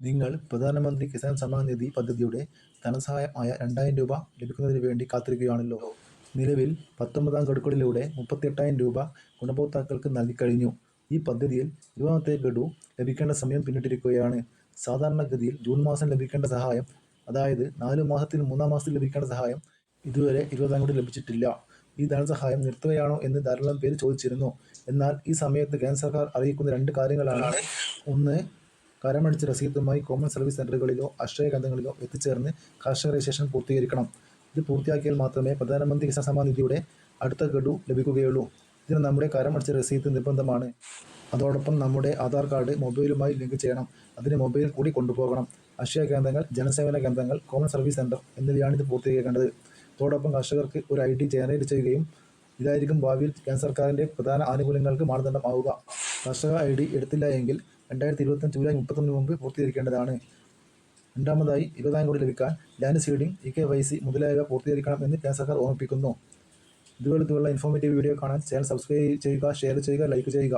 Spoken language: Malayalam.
നിങ്ങൾ പ്രധാനമന്ത്രി കിസാൻ സമ്മാൻ നിധി പദ്ധതിയുടെ ധനസഹായം ആയ രണ്ടായിരം രൂപ ലഭിക്കുന്നതിന് വേണ്ടി കാത്തിരിക്കുകയാണല്ലോ. നിലവിൽ പത്തൊമ്പതാം ഗഡുക്കളിലൂടെ മുപ്പത്തിയെട്ടായിരം രൂപ ഗുണഭോക്താക്കൾക്ക് നൽകിക്കഴിഞ്ഞു. ഈ പദ്ധതിയിൽ ഇരുപതാമത്തെ ഗഡു ലഭിക്കേണ്ട സമയം പിന്നിട്ടിരിക്കുകയാണ്. സാധാരണഗതിയിൽ ജൂൺ മാസം ലഭിക്കേണ്ട സഹായം, അതായത് നാലു മാസത്തിൽ മൂന്നാം മാസത്തിൽ ലഭിക്കേണ്ട സഹായം ഇതുവരെ ഇരുപതാം ഗഡു ലഭിച്ചിട്ടില്ല. ഈ ധനസഹായം നിർത്തുകയാണോ എന്ന് ധാരാളം പേര് ചോദിച്ചിരുന്നു. എന്നാൽ ഈ സമയത്ത് കേന്ദ്ര സർക്കാർ അറിയിക്കുന്ന രണ്ട് കാര്യങ്ങളാണ്. ഒന്ന്, കരമടച്ച രസീതുമായി കോമൺ സർവീസ് സെന്ററുകളിലോ അക്ഷയ കേന്ദ്രങ്ങളിലോ എത്തിച്ചേർന്ന് കർഷക രജിസ്ട്രേഷൻ പൂർത്തീകരിക്കണം. ഇത് പൂർത്തിയാക്കിയാൽ മാത്രമേ പ്രധാനമന്ത്രി കിസാൻ സമ്മാൻ നിധിയുടെ അടുത്ത ഗഡു ലഭിക്കുകയുള്ളൂ. ഇതിന് നമ്മുടെ കരമടിച്ച രസീത് നിർബന്ധമാണ്. അതോടൊപ്പം നമ്മുടെ ആധാർ കാർഡ് മൊബൈലുമായി ലിങ്ക് ചെയ്യണം. അതിന് മൊബൈൽ കൂടി കൊണ്ടുപോകണം. അക്ഷയ കേന്ദ്രങ്ങൾ, ജനസേവന കേന്ദ്രങ്ങൾ, കോമൺ സർവീസ് സെന്റർ എന്നിവയാണ് ഇത് പൂർത്തീകരിക്കേണ്ടത്. അതോടൊപ്പം കർഷകർക്ക് ഒരു ഐ ഡി ജനറേറ്റ് ചെയ്യുകയും ഇതായിരിക്കും ഭാവിയിൽ കേന്ദ്ര സർക്കാരിന്റെ പ്രധാന ആനുകൂല്യങ്ങൾക്ക് മാനദണ്ഡം ആവുക. കർഷക ഡി എടുത്തില്ല എങ്കിൽ രണ്ടായിരത്തി ഇരുപത്തിയഞ്ച് ജൂലൈ മുപ്പത്തൊന്നിന് മുമ്പ് പൂർത്തീകരിക്കേണ്ടതാണ്. രണ്ടാമതായി ഇരുപതാം കോടി ലഭിക്കാൻ ലാൻഡ് സീഡിംഗ്, ഇ-കെ-വൈ-സി മുതലായവ പൂർത്തീകരിക്കണം എന്ന് കേന്ദ്ര സർക്കാർ ഓർമ്മിപ്പിക്കുന്നു. ഇതുപോലത്തെയുള്ള ഇൻഫോർമേറ്റീവ് വീഡിയോ കാണാൻ ചാനൽ സബ്സ്ക്രൈബ് ചെയ്യുക, ഷെയർ ചെയ്യുക, ലൈക്ക് ചെയ്യുക.